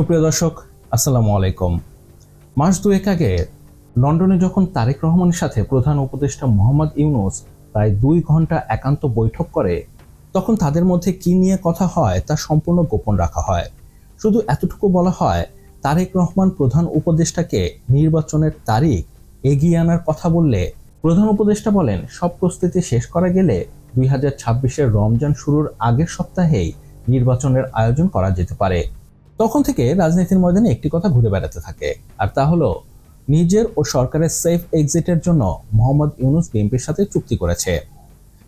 সুপ্রিয় দর্শক, আসসালামু আলাইকুম। মাস দুয়েক আগে লন্ডনে যখন তারেক রহমানের সাথে প্রধান উপদেষ্টা মোহাম্মদ ইউনুস প্রায় দুই ঘণ্টা একান্ত বৈঠক করে, তখন তাদের মধ্যে কি নিয়ে কথা হয় তা সম্পূর্ণ গোপন রাখা হয়। শুধু এতটুকু বলা হয়, তারেক রহমান প্রধান উপদেষ্টাকে নির্বাচনের তারিখ এগিয়ে আনার কথা বললে প্রধান উপদেষ্টা বলেন, সব প্রস্তুতি শেষ করা গেলে দুই হাজার ছাব্বিশের রমজান শুরুর আগের সপ্তাহেই নির্বাচনের আয়োজন করা যেতে পারে। তখন থেকে রাজনীতির ময়দানে একটি কথা ঘুরে বেড়াতে থাকে, আর তা হলো, নিজের ও সরকারের সেফ এক্সিটের জন্য মোহাম্মদ ইউনুস বিএনপির সাথে চুক্তি করেছে।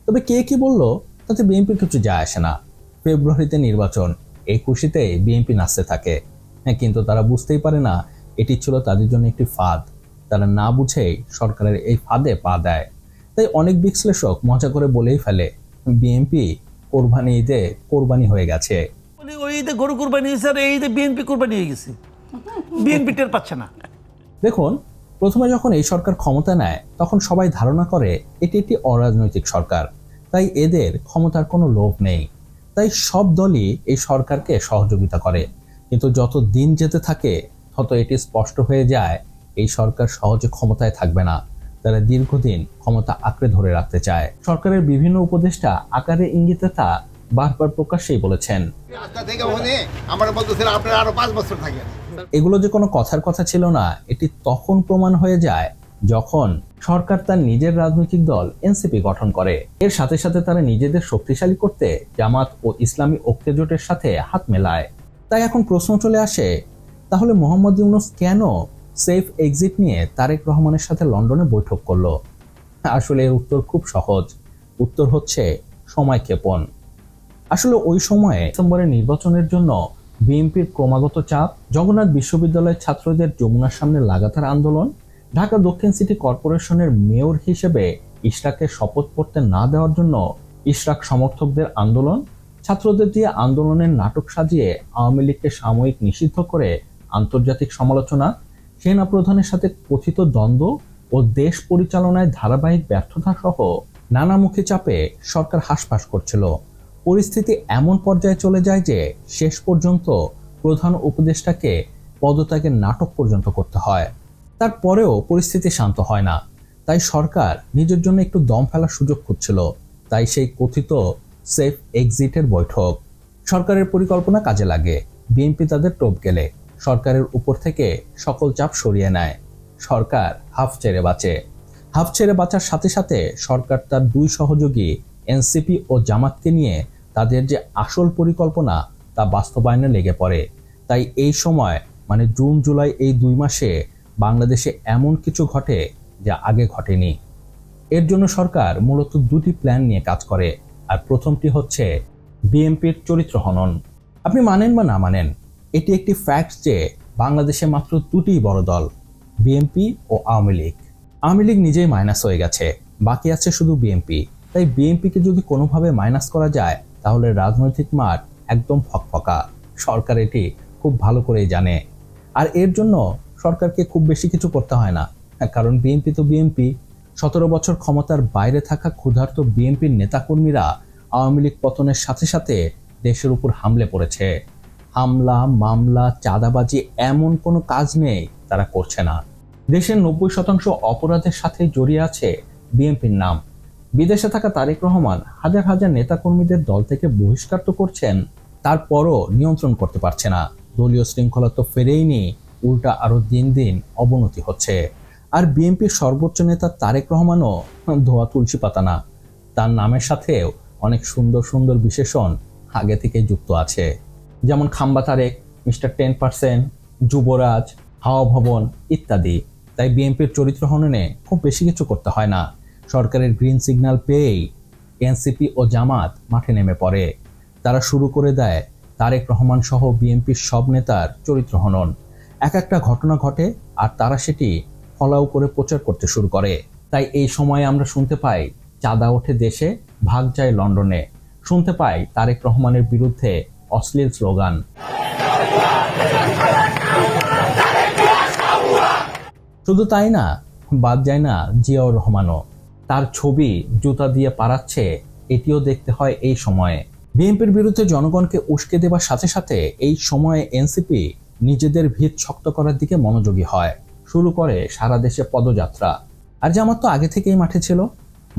তবে কে কি বলল, তাতে বিএনপির কিছু যায় আসে না। ফেব্রুয়ারিতে নির্বাচন এই খুশিতে বিএনপি নাচতে থাকে। হ্যাঁ কিন্তু তারা বুঝতেই পারে না, এটি ছিল তাদের জন্য একটি ফাঁদ। তারা না বুঝেই সরকারের এই ফাঁদে পা দেয়। তাই অনেক বিশ্লেষক মজা করে বলেই ফেলে, বিএনপি কোরবানি ঈদে কোরবানি হয়ে গেছে। ওই ঈদে গরু কোরবানি হয়েছে আর এই ঈদে বিএনপি কোরবানি হয়ে গেছে। বিএনপি টের পাচ্ছে না। দেখুন, প্রথমে যখন এই সরকার ক্ষমতা নেয়, তখন সবাই ধারণা করে এটি একটি অরাজনৈতিক সরকার। তাই এদের ক্ষমতার কোনো লোভ নেই। তাই সব দলই এই সরকারকে সহযোগিতা করে। কিন্তু যত দিন যেতে থাকে, তত এটি স্পষ্ট হয়ে যায়, এই সরকার সহজে ক্ষমতায় থাকবে না। তারা দীর্ঘদিন ক্ষমতা আঁকড়ে ধরে রাখতে চায়। সরকারের বিভিন্ন উপদেষ্টা আকারে ইঙ্গিতে তা বারবার প্রকাশ্যেই বলেছেন। থাকেন। এগুলো যে কোনো কথার কথা ছিল না এটি তখন প্রমাণ হয়ে যায় যখন সরকার তার নিজের রাজনৈতিক দল এনসিপি গঠন করে। এর সাথে সাথে তারা নিজেদের শক্তিশালী করতে জামাত ও ইসলামী ঐক্য জোটের সাথে হাত মেলায়। তাই এখন প্রশ্ন চলে আসে তাহলে মোহাম্মদ ইউনুস কেন সেফ এক্সিট নিয়ে তারেক রহমানের সাথে লন্ডনে বৈঠক করল? আসলে এর উত্তর খুব সহজ। উত্তর হচ্ছে সময় ক্ষেপণ। আসলে ওই সময়ে ডিসেম্বরের নির্বাচনের জন্য বিএনপির ক্রমাগত চাপ, জগন্নাথ বিশ্ববিদ্যালয়ের ছাত্রদের যমুনার সামনে লাগাতার আন্দোলন, ঢাকা দক্ষিণ সিটি কর্পোরেশনের মেয়র হিসেবে ইশরাকের শপথ পড়তে না দেওয়ার জন্য ইশরাক সমর্থকদের আন্দোলন, ছাত্রদের দিয়ে আন্দোলনের নাটক সাজিয়ে আওয়ামী লীগকে সাময়িক নিষিদ্ধ করে আন্তর্জাতিক সমালোচনা সেনা প্রধানের সাথে কথিত দ্বন্দ্ব ও দেশ পরিচালনায় ধারাবাহিক ব্যর্থতা সহ নানামুখী চাপে সরকার হাসপাস করছিল। পরিস্থিতি এমন পর্যায়ে চলে যায় যে শেষ পর্যন্ত প্রধান উপদেষ্টাকে পদত্যাগের নাটক পর্যন্ত করতে হয়। তারপরেও পরিস্থিতি শান্ত হয় না। তাই সরকার নিজের জন্য একটু দম ফেলার সুযোগ খুঁজছিল। তাই সেই কথিত সেফ এক্সিটের বৈঠক। সরকারের পরিকল্পনা কাজে লাগে। বিএনপি তাদের টোপ গেলে। সরকারের উপর থেকে সকল চাপ সরিয়ে নেয়। সরকার হাফ ছেড়ে বাঁচে। হাফ ছেড়ে বাঁচার সাথে সাথে সরকার তার দুই সহযোগী এনসিপি ও জামাতকে নিয়ে তাদের যে আসল পরিকল্পনা তা বাস্তবায়নে লেগে পড়ে। তাই এই সময় মানে জুন, জুলাই এই দুই মাসে বাংলাদেশে এমন কিছু ঘটে যা আগে ঘটেনি। এর জন্য সরকার মূলত দুটি প্ল্যান নিয়ে কাজ করে, আর প্রথমটি হচ্ছে বিএনপির চরিত্র হনন। আপনি মানেন বা না মানেন, এটি একটি ফ্যাক্ট যে বাংলাদেশে মাত্র দুটিই বড় দল, বিএনপি ও আওয়ামী লীগ। আওয়ামী লীগ নিজেই মাইনাস হয়ে গেছে, বাকি আছে শুধু বিএনপি। তাই বিএনপিকে যদি কোনোভাবে মাইনাস করা যায় তাহলে রাজনৈতিক মাঠ একদম ফকফকা। সরকার এটি খুব ভালো করেই জানে। আর এর জন্য সরকারকে খুব বেশি কিছু করতে হয় না। হ্যাঁ, কারণ বিএনপি তো বিএনপি। সতেরো বছর ক্ষমতার বাইরে থাকা ক্ষুধার্ত বিএনপির নেতাকর্মীরা আওয়ামী লীগ পতনের সাথে সাথে দেশের উপর হামলে পড়েছে। হামলা মামলা চাঁদাবাজি এমন কোনো কাজ নেই তারা করছে না। দেশের নব্বই শতাংশ অপরাধের সাথে জড়িয়ে আছে বিএনপির নাম। বিদেশে থাকা তারেক রহমান হাজার হাজার নেতাকর্মীদের দল থেকে বহিষ্কার তো করছেন, তারপরও নিয়ন্ত্রণ করতে পারছে না। দলীয় শৃঙ্খলা তো ফেরেইনি উল্টা আরও দিন দিন অবনতি হচ্ছে। আর বিএনপির সর্বোচ্চ নেতা তারেক রহমানও ধোয়া তুলসী পাতা না। তার নামের সাথেও অনেক সুন্দর সুন্দর বিশেষণ আগে থেকে যুক্ত আছে। যেমন Khamba Tarek, mister ten percent, যুবরাজ, হাওয়া ভবন ইত্যাদি। তাই বিএনপির চরিত্র হননে খুব বেশি কিছু করতে হয় না। সরকারের গ্রিন সিগন্যাল পেয়েই এনসিপি ও জামাত মাঠে নেমে পড়ে। তারা শুরু করে দেয় তারেক রহমান সহ বিএনপির সব নেতার চরিত্র হনন। এক একটা ঘটনা ঘটে আর তারা সেটি ফলাও করে প্রচার করতে শুরু করে। তাই এই সময়ে আমরা শুনতে পাই, চাঁদা ওঠে দেশে, ভাগ যায় লন্ডনে। শুনতে পাই তারেক রহমানের বিরুদ্ধে অশ্লীল স্লোগান। শুধু তাই না, বাদ যায় না জিয়াউর রহমানও। তার ছবি জুতা দিয়ে পারাচ্ছে এটিও দেখতে হয় এই সময়ে। বিএনপির বিরুদ্ধে জনগণকে উস্কে দেবার সাথে সাথে এই সময়ে এনসিপি নিজেদের ভিত শক্ত করার দিকে মনোযোগী হয়। শুরু করে সারা দেশে পদযাত্রা। আর জামাত তো আগে থেকেই মাঠে ছিল,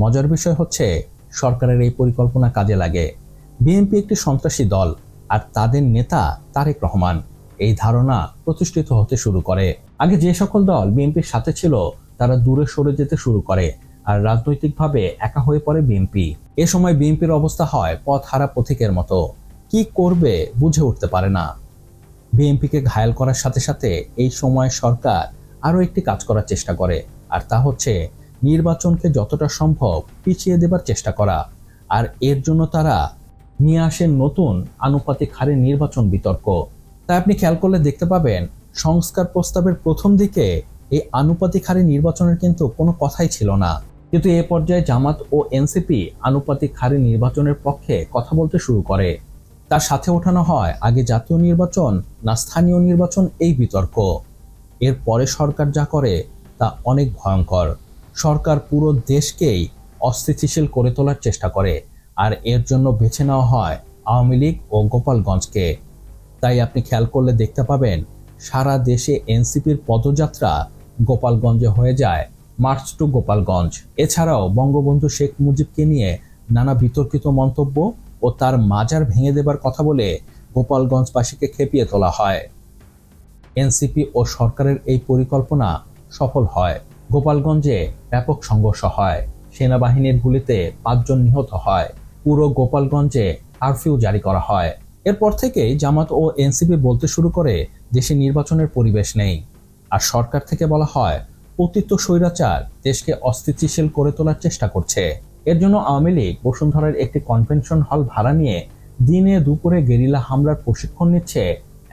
মজার বিষয় হচ্ছে সরকারের এই পরিকল্পনা কাজে লাগে। বিএনপি একটি সন্ত্রাসী দল, আর তাদের নেতা তারেক রহমান। এই ধারণা প্রতিষ্ঠিত হতে শুরু করে। আগে যে সকল দল বিএনপির সাথে ছিল, তারা দূরে সরে যেতে শুরু করে। আর রাজনৈতিকভাবে একা হয়ে পড়ে বিএনপি। এ সময় বিএনপির অবস্থা হয় পথ হারা পথিকের মতো। কি করবে বুঝে উঠতে পারে না। বিএনপিকে ঘায়াল করার সাথে সাথে এই সময় সরকার আরও একটি কাজ করার চেষ্টা করে, আর তা হচ্ছে নির্বাচনকে যতটা সম্ভব পিছিয়ে দেবার চেষ্টা করা। আর এর জন্য তারা নিয়ে আসেন নতুন আনুপাতিক হারে নির্বাচন বিতর্ক। তাই আপনি খেয়াল করলে দেখতে পাবেন সংস্কার প্রস্তাবের প্রথম দিকে এই আনুপাতিক হারে নির্বাচনের কিন্তু কোনো কথাই ছিল না। কিন্তু এ পর্যায়ে জামাত ও এনসিপি আনুপাতিক হারে নির্বাচনের পক্ষে কথা বলতে শুরু করে। তার সাথে ওঠানো হয় আগে জাতীয় নির্বাচন, না স্থানীয় নির্বাচন এই বিতর্ক। এর পরে সরকার যা করে তা অনেক ভয়ঙ্কর। সরকার পুরো দেশকেই অস্থিতিশীল করে তোলার চেষ্টা করে, আর এর জন্য বেছে নেওয়া হয় আওয়ামী লীগ ও গোপালগঞ্জকে। তাই আপনি খেয়াল করলে দেখতে পাবেন, সারা দেশে এনসিপির পদযাত্রা গোপালগঞ্জে হয়ে যায় মার্চ টু গোপালগঞ্জ। এছাড়াও বঙ্গবন্ধু শেখ মুজিবকে নিয়ে নানা বিতর্কিত মন্তব্য ও তার মাজার ভেঙে দেবার কথা বলে গোপালগঞ্জবাসীকে খেপিয়ে তোলা হয়। এনসিপি ও সরকারের এই পরিকল্পনা সফল হয়। গোপালগঞ্জে ব্যাপক সংঘর্ষ হয়। সেনাবাহিনীর গুলিতে পাঁচজন নিহত হয়। পুরো গোপালগঞ্জে কারফিউ জারি করা হয়। এরপর থেকেই জামাত ও এনসিপি বলতে শুরু করে দেশে নির্বাচনের পরিবেশ নেই। আর সরকার থেকে বলা হয় পতিত স্বৈরাচার দেশকে অস্থিতিশীল করে তোলার চেষ্টা করছে। এর জন্য আওয়ামী লীগ বসুন্ধরার একটি কনভেনশন হল ভাড়া নিয়ে দিনে দুপুরে গেরিলা হামলার প্রশিক্ষণ নিচ্ছে,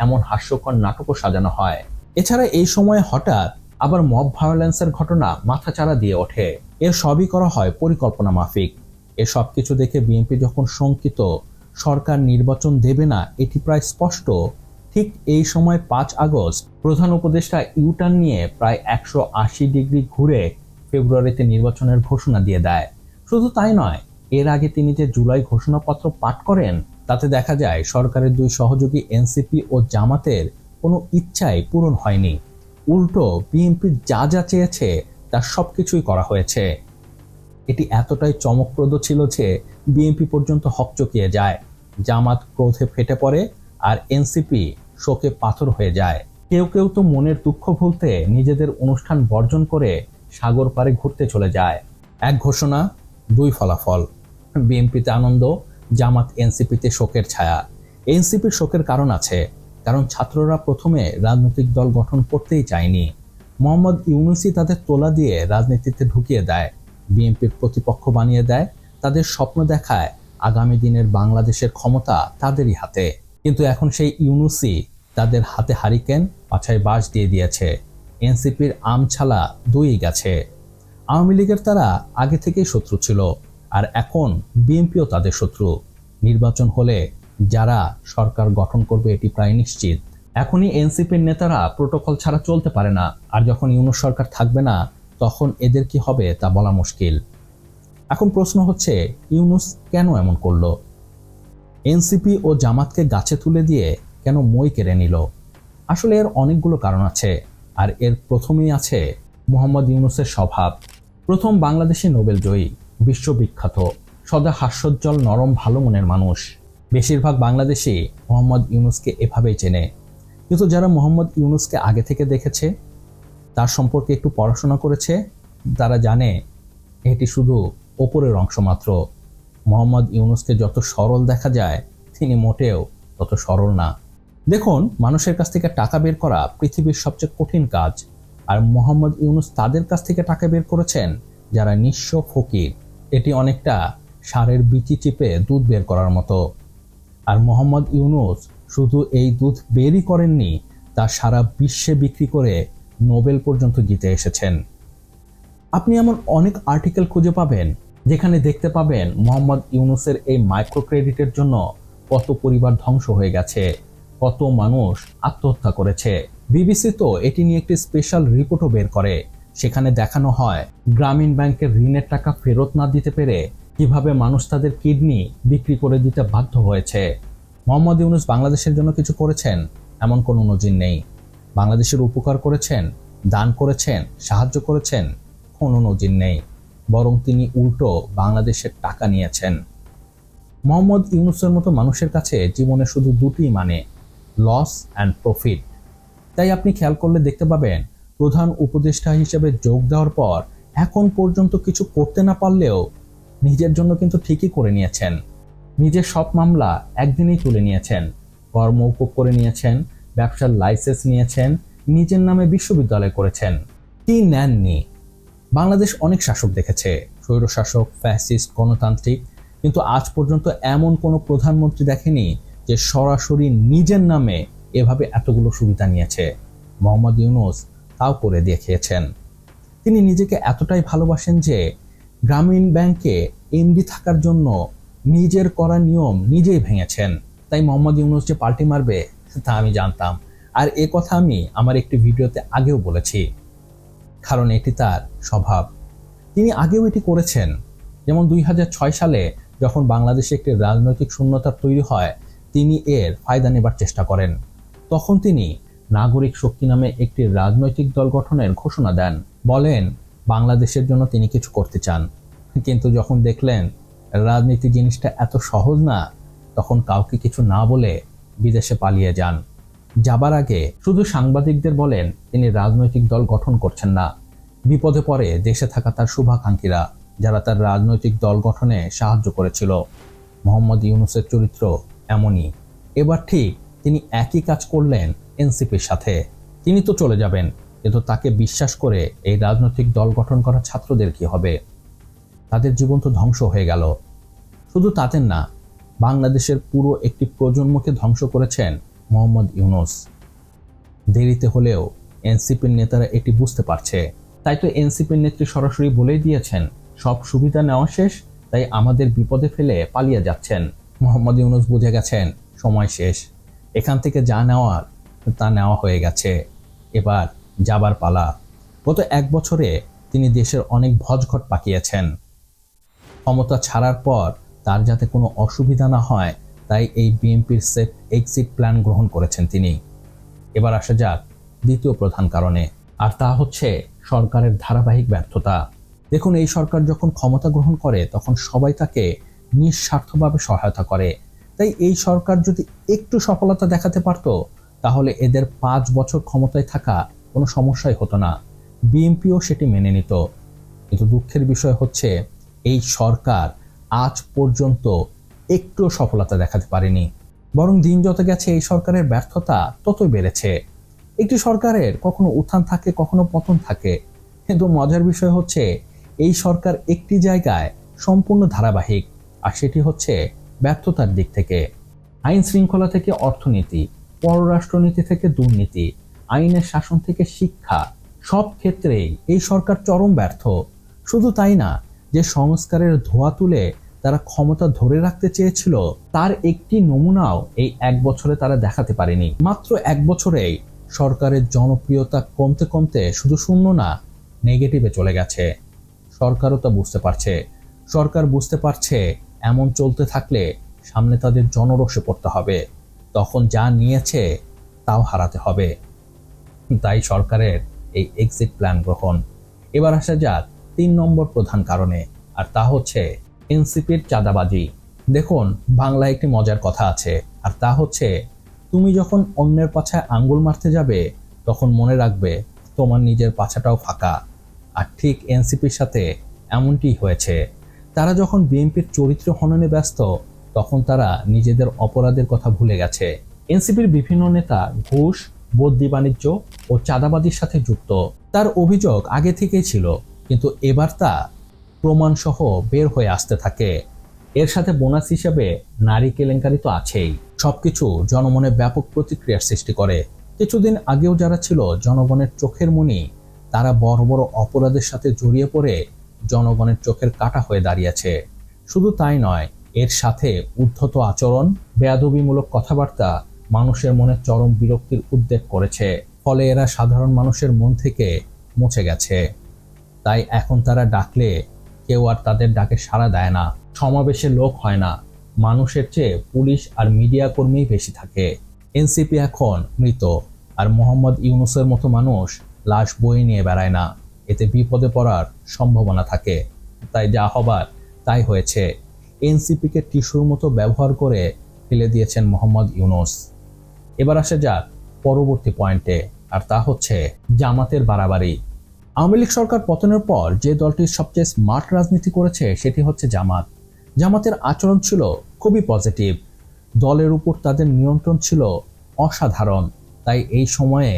এমন হাস্যকর নাটকও সাজানো হয়। এছাড়া এই সময়ে হঠাৎ আবার মব ভায়োলেন্সের ঘটনা মাথাচাড়া দিয়ে ওঠে। এর সবই করা হয় পরিকল্পনা মাফিক। এ সব কিছু দেখে বিএনপি যখন শঙ্কিত, সরকার নির্বাচন দেবে না, এটি প্রায় স্পষ্ট ঠিক এই সময় পাঁচ আগস্ট প্রধান উপদেষ্টা ইউটার্ন নিয়ে প্রায় একশো আশি ডিগ্রি ঘুরে ফেব্রুয়ারিতে নির্বাচনের ঘোষণা দিয়ে দেয়। শুধু তাই নয়, এর আগে তিনি যে জুলাই ঘোষণাপত্র পাঠ করেন, তাতে দেখা যায় সরকারের দুই সহযোগী এনসিপি ও জামাতের কোনো ইচ্ছাই পূরণ হয়নি। উল্টো বিএনপি যা যা চেয়েছে তার সব কিছুই করা হয়েছে। এটি এতটাই চমকপ্রদ ছিল যে বিএনপি পর্যন্ত হকচকিয়ে যায়। জামাত ক্রোধে ফেটে পড়ে আর এনসিপি শোকে পাথর হয়ে যায়। কেউ কেউ তো মনের দুঃখ ভুলতে নিজেদের অনুষ্ঠান বর্জন করে সাগর পাড়ে ঘুরতে চলে যায়। এক ঘোষণা, দুই ফলাফল। বিএনপিতে আনন্দ, জামাত এনসিপিতে শোকের ছায়া। এনসিপির শোকের কারণ আছে, কারণ ছাত্ররা প্রথমে রাজনৈতিক দল গঠন করতেই চায়নি। মোহাম্মদ ইউনুসি তাদের তোলা দিয়ে রাজনীতিতে ঢুকিয়ে দেয়। বিএনপির প্রতিপক্ষ বানিয়ে দেয়, তাদের স্বপ্ন দেখায় আগামী দিনের বাংলাদেশের ক্ষমতা তাদেরই হাতে। কিন্তু এখন সেই ইউনুসি তাদের হাতে হারিকেন, পাছায় বাস দিয়ে দিয়েছে। এনসিপির আমছালা দুই গেছে। আওয়ামী লীগের তারা আগে থেকেই শত্রু ছিল, আর এখন বিএনপিও তাদের শত্রু। নির্বাচন হলে যারা সরকার গঠন করবে এটি প্রায় নিশ্চিত। এখনই এনসিপির নেতারা প্রোটোকল ছাড়া চলতে পারে না, আর যখন ইউনুস সরকার থাকবে না, তখন এদের কি হবে তা বলা মুশকিল। এখন প্রশ্ন হচ্ছে, ইউনুস কেন এমন করল? এনসিপি ও জামাতকে গাছে তুলে দিয়ে কেন মই কেড়ে নিল? আসলে এর অনেকগুলো কারণ আছে, আর এর প্রথমেই আছে মোহাম্মদ ইউনুসের স্বভাব। প্রথম বাংলাদেশি নোবেল জয়ী, বিশ্ববিখ্যাত, সদা হাস্যোজ্জ্বল, নরম, ভালো মনের মানুষ। বেশিরভাগ বাংলাদেশি মোহাম্মদ ইউনুসকে এভাবেই চেনে। কিন্তু যারা মোহাম্মদ ইউনুসকে আগে থেকে দেখেছে, তার সম্পর্কে একটু পড়াশোনা করেছে, তারা জানে এটি শুধু ওপরের অংশ মাত্র। মোহাম্মদ ইউনুসকে যত সরল দেখা যায়, তিনি মোটেও তত সরল না। দেখুন, মানুষের কাছ থেকে টাকা বের করা পৃথিবীর সবচেয়ে কঠিন কাজ। আর মোহাম্মদ ইউনুস তাদের কাছ থেকে টাকা বের করেছেন, যারা নিঃস্ব ফকির। এটি অনেকটা সারের বিচি চিপে দুধ বের করার মতো। আর মোহাম্মদ ইউনুস শুধু এই দুধ বেরই করেননি, তা সারা বিশ্বে বিক্রি করে নোবেল পর্যন্ত জিতে এসেছেন। আপনি এমন অনেক আর্টিকেল খুঁজে পাবেন, যেখানে দেখতে পাবেন মোহাম্মদ ইউনুসের এই মাইক্রো ক্রেডিটের জন্য কত পরিবার ধ্বংস হয়ে গেছে। কত মানুষ আত্মহত্যা করেছে। বিবিসি তো এটি নিয়ে একটি স্পেশাল রিপোর্টও বের করে। সেখানে দেখানো হয়, গ্রামীণ ব্যাংকের ঋণের টাকা ফেরত না দিতে পেরে কীভাবে মানুষ তাদের কিডনি বিক্রি করে দিতে বাধ্য হয়েছে। মোহাম্মদ ইউনুস বাংলাদেশের জন্য কিছু করেছেন, এমন কোনো নজির নেই। বাংলাদেশের উপকার করেছেন, দান করেছেন, সাহায্য করেছেন, কোনো নজির নেই। বরং তিনি উল্টো বাংলাদেশের টাকা নিয়েছেন। মোহাম্মদ ইউনুসের মতো মানুষের কাছে জীবনে শুধু দুটি মানে লস অ্যান্ড প্রফিট তাই আপনি খেয়াল করলে দেখতে পাবেন, প্রধান উপদেষ্টা হিসেবে যোগ দেওয়ার পর এখন পর্যন্ত কিছু করতে না পারলেও নিজের জন্য কিন্তু ঠিকই করে নিয়েছেন। নিজের সব মামলা একদিনেই তুলে নিয়েছেন। কর্ম উপভোগ করে নিয়েছেন, ব্যবসার লাইসেন্স নিয়েছেন, নিজের নামে বিশ্ববিদ্যালয় করেছেন। কি নেননি? বাংলাদেশ অনেক শাসক দেখেছে, স্বৈরশাসক ফ্যাসিস্ট গণতান্ত্রিক, কিন্তু আজ পর্যন্ত এমন কোনো প্রধানমন্ত্রী দেখেনি যে সরাসরি নিজের নামে এভাবে এতগুলো সুবিধা নিয়েছে। মোহাম্মদ ইউনুস তাও করে দেখিয়েছেন। তিনি নিজেকে এতটাই ভালোবাসেন যে গ্রামীণ ব্যাংকে এমডি থাকার জন্য নিজের করা নিয়ম নিজেই ভেঙেছেন। তাই মোহাম্মদ ইউনুস যে পাল্টি মারবে, তা আমি জানতাম। আর এ কথা আমি আমার একটি ভিডিওতে আগেও বলেছি। কারণ এটি তার স্বভাব। তিনি আগেও এটি করেছেন। যেমন দুই হাজার ছয় সালে যখন বাংলাদেশে একটি রাজনৈতিক শূন্যতা তৈরি হয় তিনি এর ফায়দা নেবার চেষ্টা করেন। তখন তিনি নাগরিক শক্তি নামে একটি রাজনৈতিক দল গঠনের ঘোষণা দেন। বলেন, বাংলাদেশের জন্য তিনি কিছু করতে চান। কিন্তু যখন দেখলেন রাজনীতি জিনিসটা এত সহজ না, তখন কাউকে কিছু না বলে বিদেশে পালিয়ে যান। যাবার আগে শুধু সাংবাদিকদের বলেন, তিনি রাজনৈতিক দল গঠন করছেন না। বিপদে পড়ে দেশে থাকা তার শুভাকাঙ্ক্ষীরা, যারা তার রাজনৈতিক দল গঠনে সাহায্য করেছিল। মোহাম্মদ ইউনুসের চরিত্র এমনই। এবার ঠিক তিনি একই কাজ করলেন এনসিপির সাথে। তিনি তো চলে যাবেন, কিন্তু তাকে বিশ্বাস করে এই রাজনৈতিক দল গঠন করা ছাত্রদের কি হবে? তাদের জীবন তো ধ্বংস হয়ে গেল। শুধু তাদের না, বাংলাদেশের পুরো একটি প্রজন্মকে ধ্বংস করেছেন মোহাম্মদ ইউনুস। দেরিতে হলেও এনসিপির নেতারা এটি বুঝতে পারছে। তাই তো এনসিপির নেত্রী সরাসরি বলেই দিয়েছেন, সব সুবিধা নেওয়া শেষ, তাই আমাদের বিপদে ফেলে পালিয়ে যাচ্ছেন। মোহাম্মদ ইউনুস বুঝে গেছেন, সময় শেষ। এখান থেকে যা নেওয়ার, তা নেওয়া হয়ে গেছে। এবার যাবার পালা। গত এক বছরে তিনি দেশের অনেক ভজঘট পাকিয়েছেন। ক্ষমতা ছাড়ার পর তার যাতে কোনো অসুবিধা না হয়, তাই এই বিএনপির সেফ এক্সিট প্ল্যান গ্রহণ করেছেন তিনি। এবার আসা যাক দ্বিতীয় প্রধান কারণে। আর তা হচ্ছে সরকারের ধারাবাহিক ব্যর্থতা। দেখুন, এই সরকার যখন ক্ষমতা গ্রহণ করে, তখন সবাই তাকে নিঃস্বার্থভাবে সহায়তা করে। তাই এই সরকার যদি একটু সফলতা দেখাতে পারত, তাহলে এদের পাঁচ বছর ক্ষমতায় থাকা কোনো সমস্যাই হতো না। বিএনপিও সেটি মেনে নিত। কিন্তু দুঃখের বিষয় হচ্ছে, এই সরকার আজ পর্যন্ত একটু সফলতা দেখাতে পারেনি। বরং দিন যত গেছে, এই সরকারের ব্যর্থতা ততই বেড়েছে। একটি সরকারের কখনো উত্থান থাকে, কখনো পতন থাকে। কিন্তু মজার বিষয় হচ্ছে, এই সরকার একটি জায়গায় সম্পূর্ণ ধারাবাহিক। আর সেটি হচ্ছে ব্যর্থতার দিক থেকে। আইন শৃঙ্খলা থেকে অর্থনীতি, পররাষ্ট্রনীতি থেকে দুর্নীতি, আইনের শাসন থেকে শিক্ষা, সব ক্ষেত্রেই এই সরকার চরম ব্যর্থ। শুধু তাই না, যে সংস্কারের ধোয়া তুলে তারা ক্ষমতা ধরে রাখতে চেয়েছিল, তার একটি নমুনাও এই এক বছরে তারা দেখাতে পারেনি। মাত্র এক বছরেই সরকারের জনপ্রিয়তা কমতে কমতে শুধু শূন্য না, নেগেটিভে চলে গেছে। সরকারও তা বুঝতে পারছে। সরকার বুঝতে পারছে এমন চলতে থাকলে সামনে তাদের জনরোষে পড়তে হবে। তখন যা নিয়েছে তাও হারাতে হবে। তাই সরকারের এই এক্সিট প্ল্যান গ্রহণ। এবার আসা যাক তিন নম্বর প্রধান কারণে, আর তা হচ্ছে এনসিপির চাঁদাবাজি। দেখুন, বাংলায় একটি মজার কথা আছে, আর তা হচ্ছে তুমি যখন অন্যের পাছায় আঙ্গুল মারতে যাবে, তখন মনে রাখবে তোমার নিজের পাছাটাও ফাঁকা। আর ঠিক এনসিপির সাথে এমনটি হয়েছে। তারা যখন বিএনপির চরিত্র হননে ব্যস্ত, তখন তারা নিজেদের অপরাধের কথা ভুলে গেছে। এনসিপির বিভিন্ন নেতা ঘুষ বদ্যি বাণিজ্য ও চাঁদাবাজির সাথে যুক্ত। তার অভিযোগ আগে থেকেই ছিল, কিন্তু এবার তা প্রমাণসহ বের হয়ে আসতে থাকে। এর সাথে বোনাস হিসেবে নারী কেলেঙ্কারি তো আছেই। সবকিছু জনমনে ব্যাপক প্রতিক্রিয়ার সৃষ্টি করে। কিছুদিন আগেও যারা ছিল জনগণের চোখের মনি, তারা বড় বড় অপরাধের সাথে জড়িয়ে পড়ে জনগণের চোখের কাটা হয়ে দাঁড়িয়েছে। শুধু তাই নয়, এর সাথে উদ্ধত আচরণ, বেয়াদবিমূলক কথাবার্তা মানুষের মনে চরম বিরক্তির উদ্বেগ করেছে, ফলে এরা সাধারণ মানুষের মন থেকে মুছে গেছে। তাই এখন তারা ডাকলে কেউ আর তাদের ডাকে সাড়া দেয় না, সমাবেশে লোক হয় না, মানুষের চেয়ে পুলিশ আর মিডিয়া কর্মী বেশি থাকে। এনসিপি এখন মৃত, আর মোহাম্মদ ইউনুসের মতো মানুষ লাশ বয়ে নিয়ে বেড়ায় না। এতে বিপদে পড়ার সম্ভাবনা থাকে। তাই যা হবার, তাই হয়েছে। এনসিপিকে টিস্যুর মতো ব্যবহার করে ফেলে দিয়েছেন মোহাম্মদ ইউনুস। এবার আসা যাক পরবর্তী পয়েন্টে, আর তা হচ্ছে জামাতের বাড়াবাড়ি। আওয়ামী লীগ সরকার পতনের পর যে দলটির সবচেয়ে স্মার্ট রাজনীতি করেছে, সেটি হচ্ছে জামাত। জামাতের আচরণ ছিল খুবই পজিটিভ। দলের উপর তাদের নিয়ন্ত্রণ ছিল অসাধারণ। তাই এই সময়ে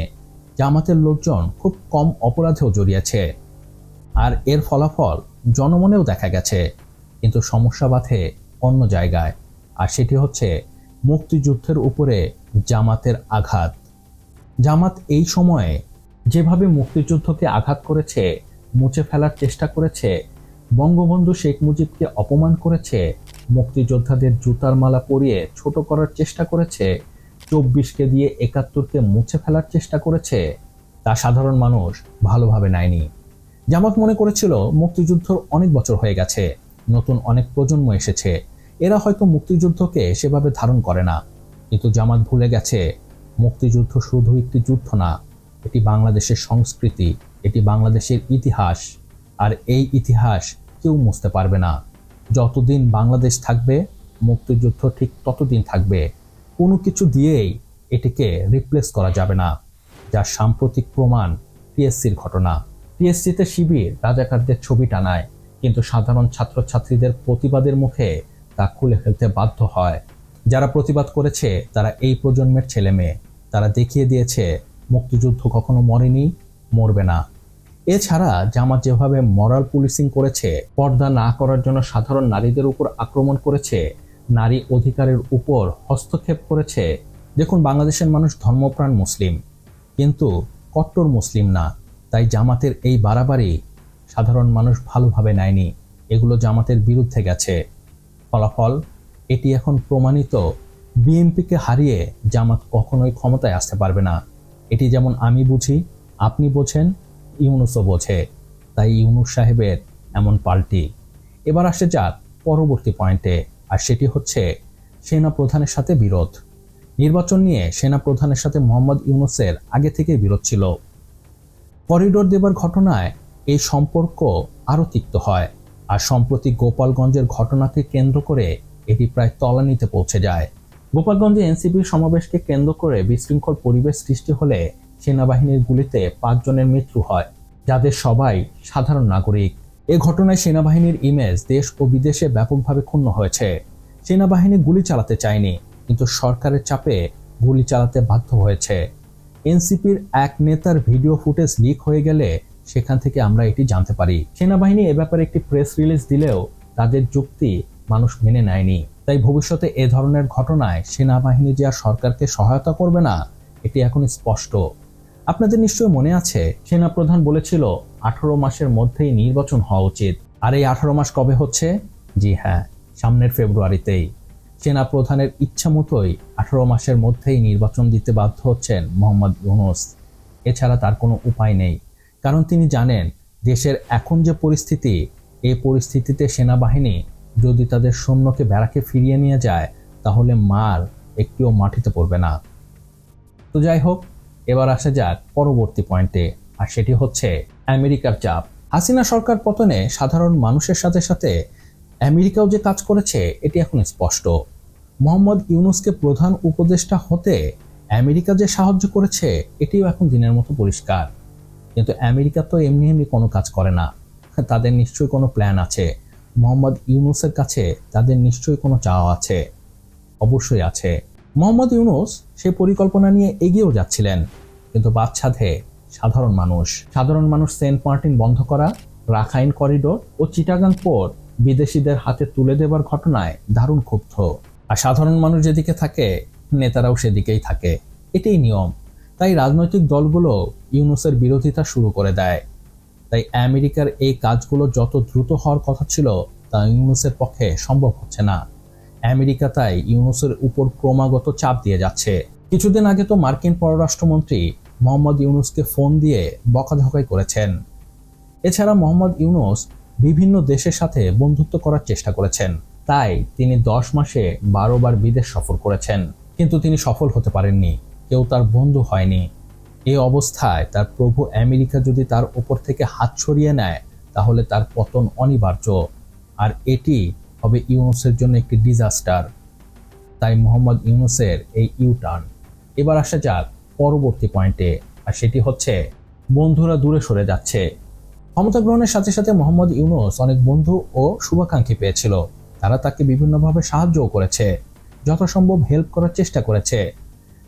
জামাতের লোকজন খুব কম অপরাধেও জড়িয়েছে। আর এর ফলাফল জনমনেও দেখা গেছে, কিন্তু সমস্যা বাধে অন্য জায়গায়। আর সেটি হচ্ছে মুক্তিযুদ্ধের উপরে জামাতের আঘাত। জামাত এই সময়ে যেভাবে মুক্তিযুদ্ধকে আঘাত করেছে, মুছে ফেলার চেষ্টা করেছে, বঙ্গবন্ধু শেখ মুজিবকে অপমান করেছে, মুক্তিযোদ্ধাদের জুতার মালা পরিয়ে ছোট করার চেষ্টা করেছে চব্বিশকে দিয়ে একাত্তরকে মুছে ফেলার চেষ্টা করেছে তা সাধারণ মানুষ ভালোভাবে নেয়নি। জামাত মনে করেছিল মুক্তিযুদ্ধ অনেক বছর হয়ে গেছে, নতুন অনেক প্রজন্ম এসেছে, এরা হয়তো মুক্তিযুদ্ধকে সেভাবে ধারণ করে না। কিন্তু জামাত ভুলে গেছে, মুক্তিযুদ্ধ শুধু একটি যুদ্ধ না, এটি বাংলাদেশের সংস্কৃতি, এটি বাংলাদেশের ইতিহাস, আর এই ইতিহাস কেউ মুছতে পারবে না। যতদিন বাংলাদেশ থাকবে, মুক্তিযুদ্ধ ঠিক ততদিন থাকবে কোনো কিছু দিয়েই এটিকে রিপ্লেস করা যাবে না যার সাম্প্রতিক প্রমাণ পিএসসির ঘটনা। পিএসসিতে শিবির, রাজাকারদের ছবি টানায়, কিন্তু সাধারণ ছাত্রছাত্রীদের প্রতিবাদের মুখে তা খুলে ফেলতে বাধ্য হয়। যারা প্রতিবাদ করেছে, তারা এই প্রজন্মের ছেলে মেয়ে। তারা দেখিয়ে দিয়েছে, মুক্তিযুদ্ধ কখনো মরেনি, মরবে না। এছাড়া জামাত যেভাবে মরাল পুলিশিং করেছে, পর্দা না করার জন্য সাধারণ নারীদের উপর আক্রমণ করেছে নারী অধিকারের উপর হস্তক্ষেপ করেছে। দেখুন, বাংলাদেশের মানুষ ধর্মপ্রাণ মুসলিম, কিন্তু কট্টর মুসলিম না। তাই জামাতের এই বাড়াবাড়ি সাধারণ মানুষ ভালোভাবে নেয়নি। এগুলো জামাতের বিরুদ্ধে গেছে। ফলাফল? এটি এখন প্রমাণিত। বিএনপিকে হারিয়ে জামাত কখনোই ক্ষমতায় আসতে পারবে না। এটি যেমন আমি বুঝি, আপনি বোঝেন, ইউনুসও বোঝে। তাই ইউনুস সাহেবের এমন পাল্টি। এবার আসে যাক পরবর্তী পয়েন্টে। আর সেটি হচ্ছে সেনা প্রধানের সাথে বিরোধ। নির্বাচন নিয়ে সেনা প্রধানের সাথে মোহাম্মদ ইউনুসের আগে থেকেই বিরোধ ছিল। করিডোর দেবার ঘটনায় এই সম্পর্ক আরও তিক্ত হয় আর সম্প্রতি গোপালগঞ্জের ঘটনাকে কেন্দ্র করে এটি প্রায় তলানিতে পৌঁছে যায়। গোপালগঞ্জে এনসিপির সমাবেশকে কেন্দ্র করে বিশৃঙ্খল পরিবেশ সৃষ্টি হলে সেনাবাহিনীর গুলিতে পাঁচজনের মৃত্যু হয়, যাদের সবাই সাধারণ নাগরিক। এ ঘটনায় সেনাবাহিনীর ইমেজ দেশ ও বিদেশে ব্যাপকভাবে ক্ষুণ্ণ হয়েছে। সেনাবাহিনী গুলি চালাতে চায়নি, কিন্তু সরকারের চাপে গুলি চালাতে বাধ্য হয়েছে। এনসিপির এক নেতার ভিডিও ফুটেজ লিক হয়ে গেলে সেখান থেকে আমরা এটি জানতে পারি। সেনাবাহিনী এ ব্যাপারে একটি প্রেস রিলিজ দিলেও তাদের যুক্তি মানুষ মেনে নেয়নি। তাই ভবিষ্যতে এ ধরনের ঘটনায় সেনাবাহিনী যে আর সরকারকে সহায়তা করবে না, এটি এখন স্পষ্ট। আপনাদের নিশ্চয়ই মনে আছে, সেনাপ্রধান বলেছিল আঠারো মাসের মধ্যেই নির্বাচন হওয়া উচিত। আর এই আঠারো মাস কবে হচ্ছে? জি হ্যাঁ সামনের ফেব্রুয়ারিতেই। সেনা প্রধানের ইচ্ছা মতোই আঠারো মাসের মধ্যেই নির্বাচন দিতে বাধ্য হচ্ছেন মোহাম্মদ ইউনুস। এছাড়া তার কোনো উপায় নেই। কারণ তিনি জানেন, দেশের এখন যে পরিস্থিতি এই পরিস্থিতিতে সেনাবাহিনী যদি তাদের সৈন্যকে বেড়াকে ফিরিয়ে নিয়ে যায়, তাহলে মার একটিও মাটিতে পড়বে না। তো যাই হোক, এবার আসা যাক পরবর্তী পয়েন্টে। আর সেটি হচ্ছে আমেরিকার চাপ। হাসিনা সরকার পতনে সাধারণ মানুষের সাথে সাথে আমেরিকাও যে কাজ করেছে, এটি এখন স্পষ্ট। মোহাম্মদ ইউনুসকে প্রধান উপদেষ্টা হতে আমেরিকা যে সাহায্য করেছে, এটিও এখন দিনের মতো পরিষ্কার। কিন্তু আমেরিকা তো এমনি এমনি কোনো কাজ করে না। তাদের নিশ্চয়ই কোনো প্ল্যান আছে। মোহাম্মদ ইউনুসের কাছে তাদের নিশ্চয়ই কোনো চাওয়া আছে। অবশ্যই আছে। মোহাম্মদ ইউনুস সেই পরিকল্পনা নিয়ে এগিয়েও যাচ্ছিলেন, কিন্তু বাচ্চাধে সাধারণ মানুষ। সাধারণ মানুষ সেন্ট মার্টিন বন্ধ করা, রাখাইন করিডোর ও চিটাগাং পোর্ট বিদেশিদের হাতে তুলে দেবার ঘটনায় দারুণ ক্ষুব্ধ। আর সাধারণ মানুষ যেদিকে থাকে, নেতারাও সেদিকেই থাকে। এটাই নিয়ম। তাই রাজনৈতিক দলগুলো ইউনুসের বিরোধিতা শুরু করে দেয়। তাই আমেরিকার এই কাজগুলো যত দ্রুত হওয়ার কথা ছিল, তা ইউনুসের পক্ষে সম্ভব হচ্ছে না। আমেরিকা তাই ইউনুসের উপর ক্রমাগত চাপ দিয়ে যাচ্ছে। কিছুদিন আগে তো মার্কিন পররাষ্ট্রমন্ত্রী মোহাম্মদ ইউনুসকে ফোন দিয়ে বকাঝকাই করেছেন। এছাড়া মোহাম্মদ ইউনুস বিভিন্ন দেশের সাথে বন্ধুত্ব করার চেষ্টা করেছেন। তাই তিনি দশ মাসে বারো বার বিদেশ সফর করেছেন। কিন্তু তিনি সফল হতে পারেননি। কেউ তার বন্ধু হয়নি। এই অবস্থায় তার প্রভু আমেরিকা যদি তার ওপর থেকে হাত সরিয়ে নেয়, তাহলে তার পতন অনিবার্য। আর এটি হবে ইউনুসের জন্য একটি ডিজাস্টার। তাই মোহাম্মদ ইউনুসের এই ইউটার্ন। এবার আসা যাক পরবর্তী পয়েন্টে, আর সেটি হচ্ছে, বন্ধুরা দূরে সরে যাচ্ছে। ক্ষমতা গ্রহণের সাথে সাথে মোহাম্মদ ইউনুস অনেক বন্ধু ও শুভাকাঙ্ক্ষী পেয়েছিল। তারা তাকে বিভিন্নভাবে সাহায্যও করেছে, যথাসম্ভব হেল্প করার চেষ্টা করেছে।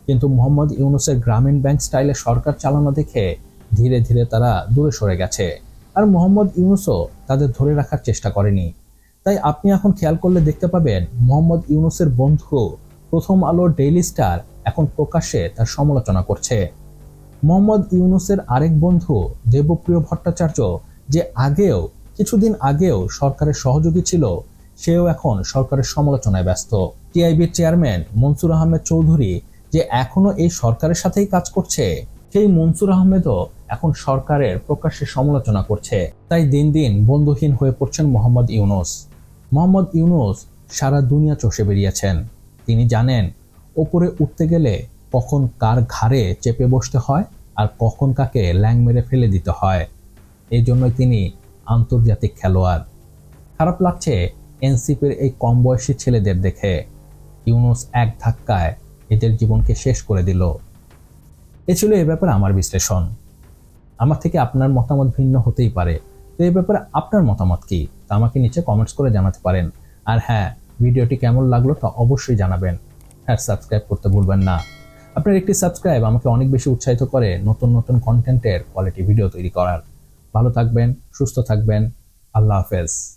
কিন্তু মোহাম্মদ ইউনুসের গ্রামীণ ব্যাংক স্টাইলে সরকার চালানো দেখে ধীরে ধীরে তারা দূরে সরে গেছে। আর মোহাম্মদ ইউনুসও তাদের ধরে রাখার চেষ্টা করেনি। তাই আপনি এখন খেয়াল করলে দেখতে পাবেন, মোহাম্মদ ইউনুসের বন্ধু প্রথম আলোর ডেইলি স্টার প্রকাশ্যে তার সমালোচনা করছে। মোহাম্মদ ইউনুসের আরেক বন্ধু দেবপ্রিয় ভট্টাচার্য যে আগেও, কিছুদিন আগেও সরকারের সহযোগী ছিল, সেও এখন সরকারের সমালোচনায় ব্যস্ত। টিআইবির চেয়ারম্যান মনসুর আহমেদ চৌধুরী যে এখনও এই সরকারের সাথেই কাজ করছে, সেই মনসুর আহমেদও এখন সরকারের প্রকাশ্যে সমালোচনা করছে। তাই দিন দিন বন্ধুহীন হয়ে পড়ছেন মোহাম্মদ ইউনুস। মোহাম্মদ ইউনুস সারা দুনিয়া চষে বেরিয়েছেন। তিনি জানেন ওপরে উঠতে গেলে কখন কার ঘাড়ে চেপে বসতে হয় আর কখন কাকে ল্যাং মেরে ফেলে দিতে হয়। এই জন্যই তিনি আন্তর্জাতিক খেলোয়াড়। খারাপ লাগছে এনসিপির এই কম বয়সী ছেলেদের দেখে। ইউনুস এক ধাক্কায় এদের জীবনকে শেষ করে দিল। এ ছিল এ ব্যাপারে আমার বিশ্লেষণ। আমার থেকে আপনার মতামত ভিন্ন হতেই পারে। তো এই ব্যাপারে আপনার মতামত কি? তা আমাকে নিচে কমেন্টস করে জানাতে পারেন। আর হ্যাঁ ভিডিওটি কেমন লাগল তা অবশ্যই জানাবেন। হ্যাঁ সাবস্ক্রাইব করতে ভুলবেন না। আপনার একটি সাবস্ক্রাইব আমাকে অনেক বেশি উৎসাহিত করে নতুন নতুন কন্টেন্টের কোয়ালিটি ভিডিও তৈরি করার। ভালো থাকবেন, সুস্থ থাকবেন। আল্লাহ হাফেজ।